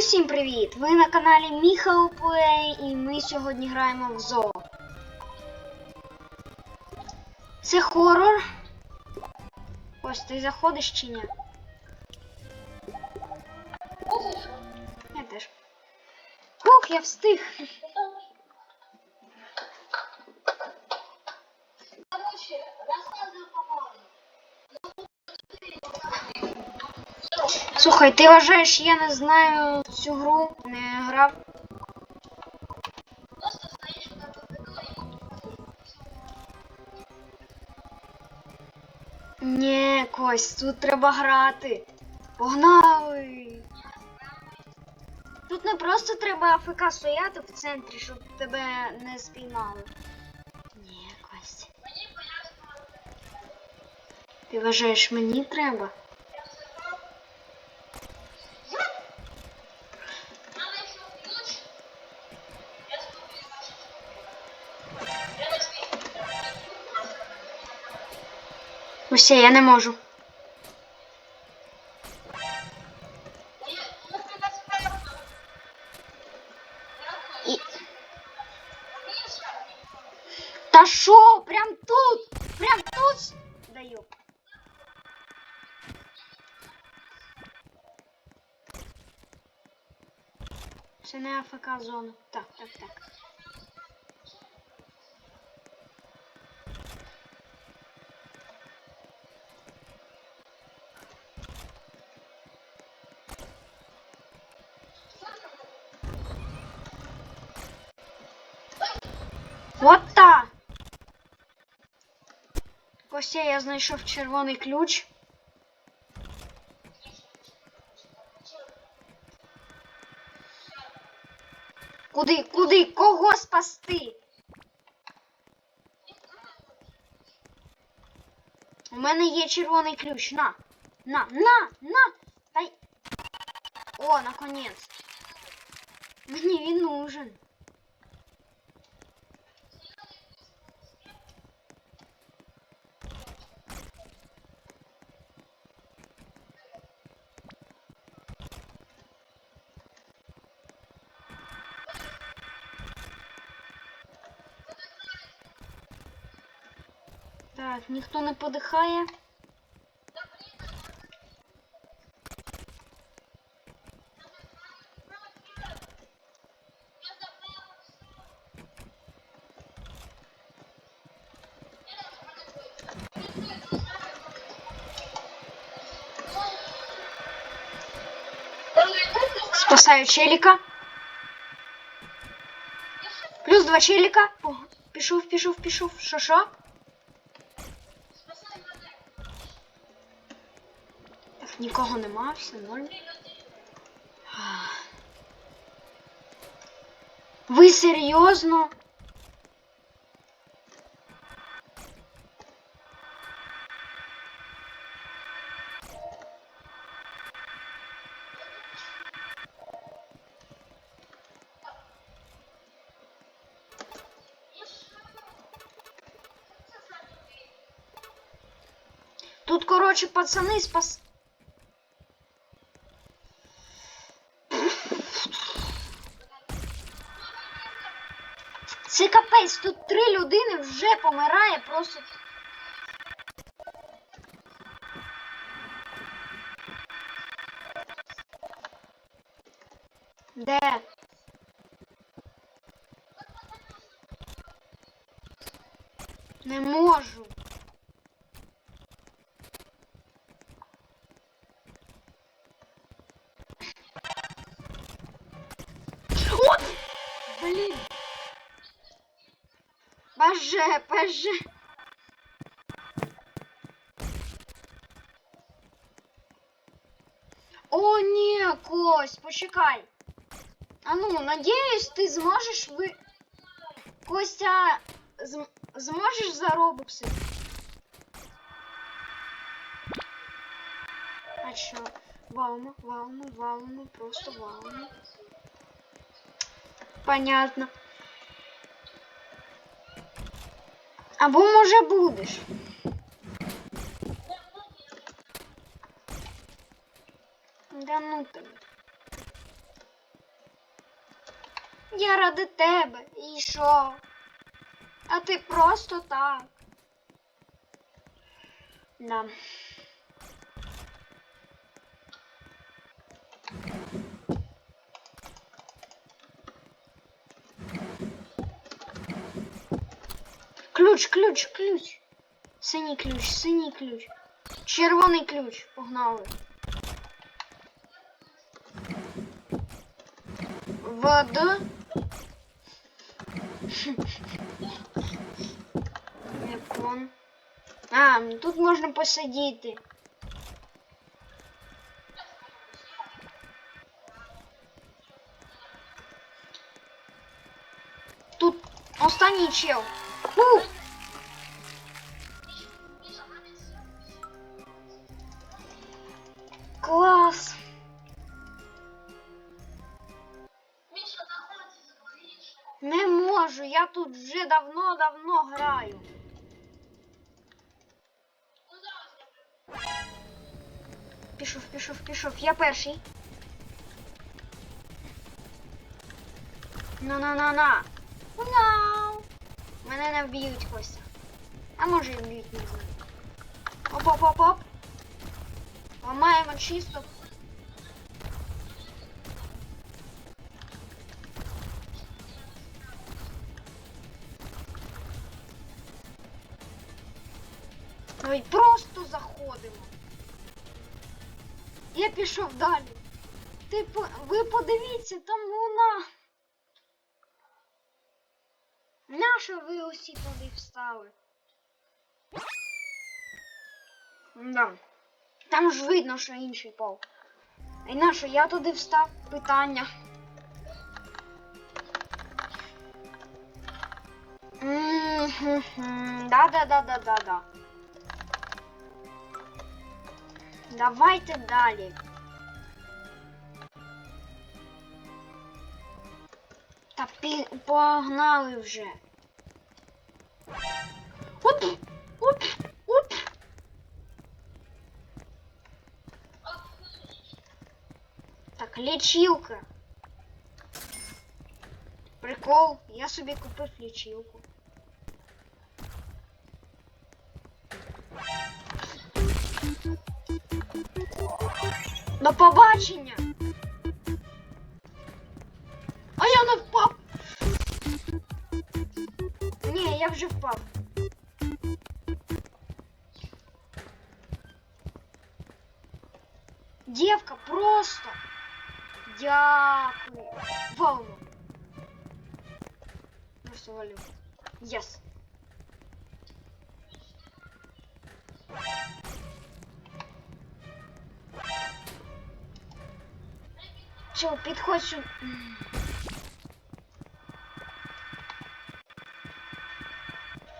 Усім привіт! Ви на каналі Міхал Плей і ми сьогодні граємо в Зоо. Це хорор. Ось ти заходиш чи ні? Я теж. Ух, я встиг. Слухай, ти вважаєш, я не знаю цю гру, не грав. Просто как бы и Ні, Кость, тут треба грати. Погнали! Тут не просто треба АФК стояти в центрі, щоб тебе не спіймали. Ні, Кость. Ти вважаєш, мені треба? Усе, я не можу. Ну. Та що? Прям тут! Прям тут! Даю. Це не АФК зона. Так, так, так. От та! Костя, я знайшов червоний ключ. Куди, куди? Кого спасти? У мене є червоний ключ. На. На, на, на. Та й... О, наконець. Мені він нужен. ніхто не подихає. Спасаю челіка. Плюс два челіка. О, пішов, пішов, пішов. Що, Нікого нема, все ноль. Ви серйозно? Тут, короче, пацаны спас... Це капець, тут три людини вже помирає просто. Де? Не можу. От! Блін. Боже, боже. О, ні, Кость, почекай. А ну, надіюсь, ти зможеш ви. Костя, зм... зможеш за робокси? А що? Валимо, валимо, валимо, просто валимо. Понятно. Або може будеш. Да ну там. Я ради тебе і що? А ти просто так. Да. Ключ, ключ, ключ. Синій ключ, синій ключ. Червоний ключ. Погнали. Вода. Япон. А, тут можна посидіти. Тут останній чел. У! Клас. Міша. Не можу, я тут вже давно-давно граю. Ну Пішов, пішов, пішов. Я перший. На-на-на-на. Уяу. Мене не вб'ють Костя. А може і вб'ють, не знаю. Оп-оп-оп-оп. Ламаємо чисто. Ой, просто заходимо. Я пішов далі. Ти по... ви подивіться, там луна. Нащо ви усі туди встали? Да. Там ж видно, що інший пол. І нащо я туди встав? Питання. Да-да-да-да-да-да. Давайте далі. Та пі... погнали вже. Оп! лічилка. Прикол, я собі купив лічилку. До побачення. А я не впав. Ні, я вже впав. Валю. Єс. Чо, підходь сюди.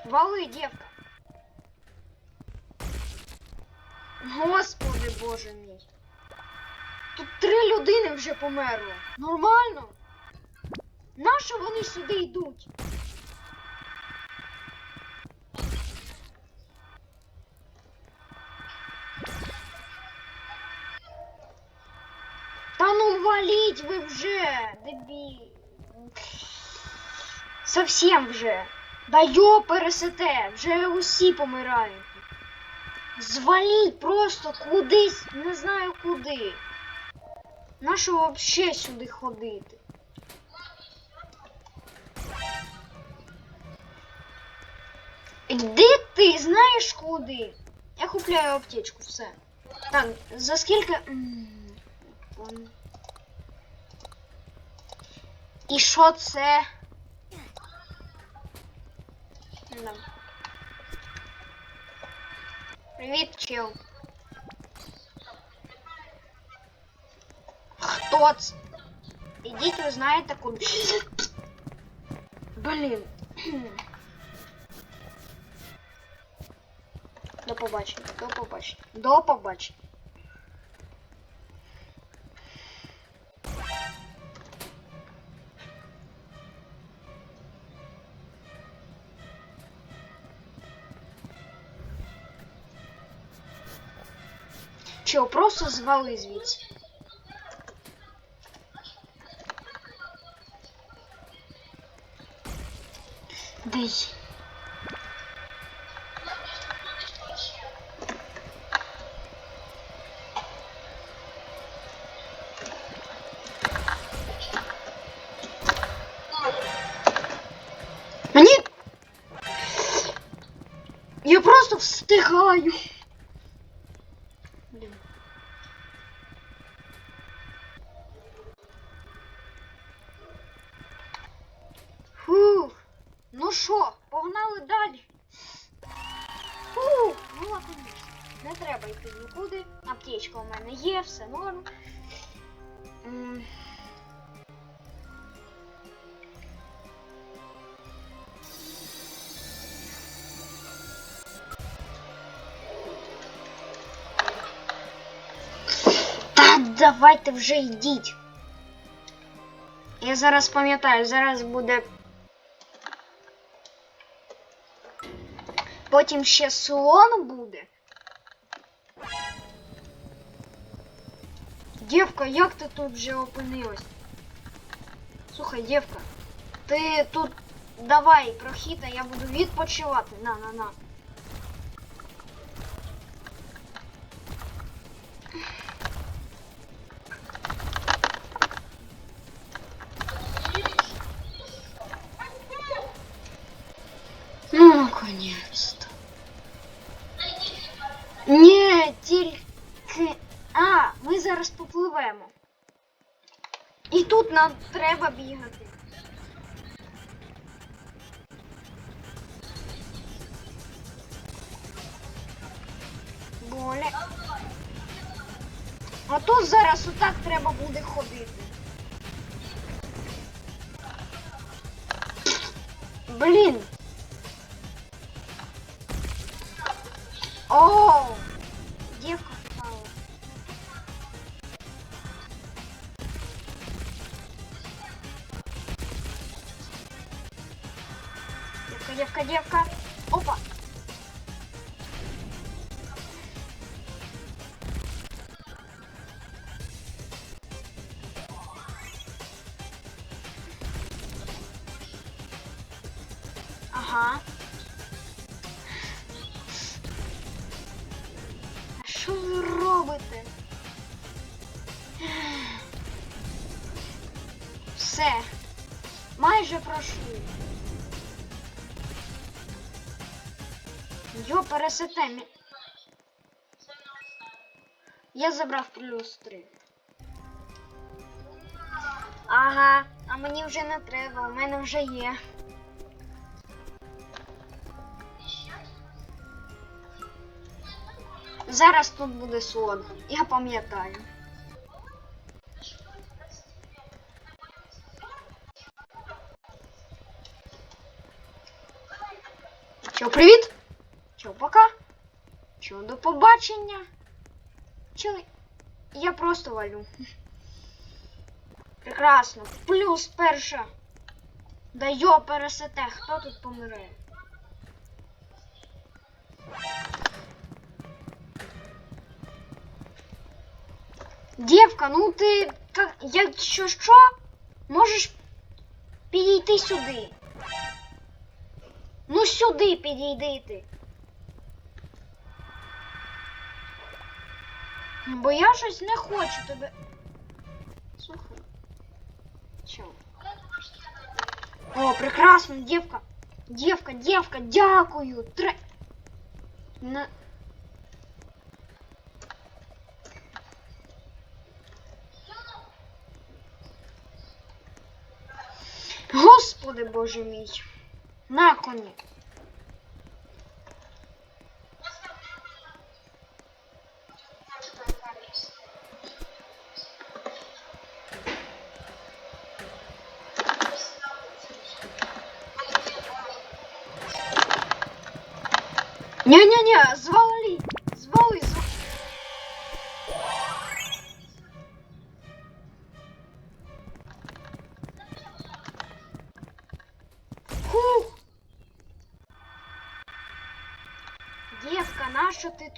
Вали, дівка. Господи боже мій. Тут три людини вже померло. Нормально? Нащо вони сюди йдуть? Та ну валіть ви вже, дебі. Совсем вже. Да йо пересете, вже усі помирають. Зваліть просто кудись, не знаю куди. Нащо вообще сюди ходити? Іди ти, знаєш куди? Я купляю аптечку, все. Так, за скільки. М, пон- І що це? Да. Привіт, чел. Хто це? Ідіть, ви знаєте куди. Блін. До побачення, до побачення, до побачення. Чого, просто звали звідси. Десь. Мені. Я просто встигаю. Давайте вже йдіть. Я зараз пам'ятаю, зараз буде. Потім ще слон буде. Дівка, як ти тут вже опинилась? Слухай, дівка, ти тут давай прохід, а я буду відпочивати. На, на, на. Треба бігати. Боля. А тут зараз отак треба буде ходити. Блін. Ага. Що ви робите? Все. Майже пройшли. Йо, пересете. мі- Я забрав плюс 3. Ага, а мені вже не треба, у мене вже є. Зараз тут буде слон. Я пам'ятаю. Чо, привіт? Чо, пока? Чо, до побачення? Чо, я просто валю. Прекрасно. Плюс перша. Да йо, пересете, хто тут помирає? Дівка, ну ти, как, якщо що, можеш підійти сюди. Ну сюди підійди ти. Бо я щось не хочу тебе. Слухай. Чо? О, прекрасно, дівка. Дівка, дівка, дякую. Тре... На... Господи Боже мій. На коні. Ня-ня-ня, звали, звали,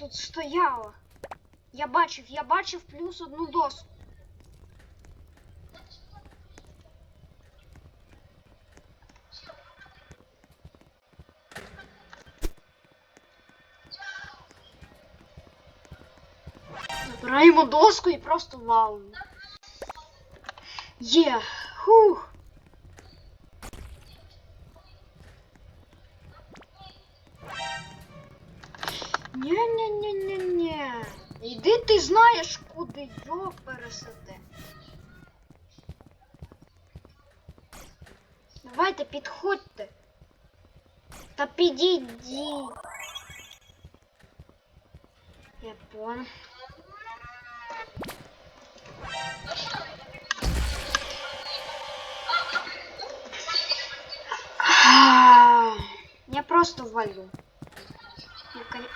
тут стояло. Я бачив, я бачив плюс одну доску. Забираємо доску и просто вау. Є, yeah. хух. знаєш куди йо пересаде. Давайте підходьте. Та підійдіть. Я понял. А, Я просто валю. Я кон-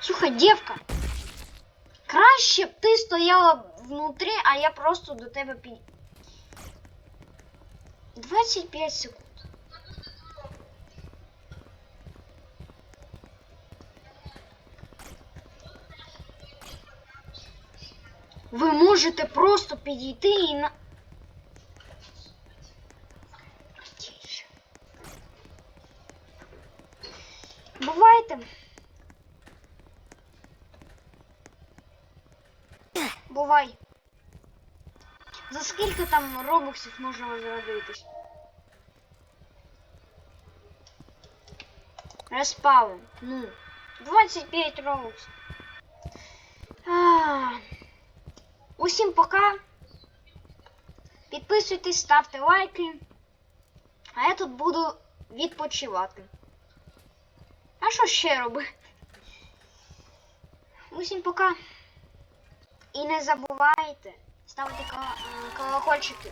Слухай, девка. Краще б ти стояла внутрі, а я просто до тебе під. 25 секунд. Ви можете просто підійти і на. Там робоксів можна возродитись? Респаун. Ну. 25 робоксів. Усім пока. Підписуйтесь, ставте лайки. А я тут буду відпочивати. А що ще робити? Усім пока. І не забувайте ставити е, колокольчики.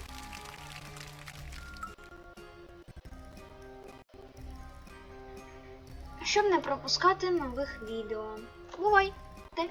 Щоб не пропускати нових відео. Бувайте!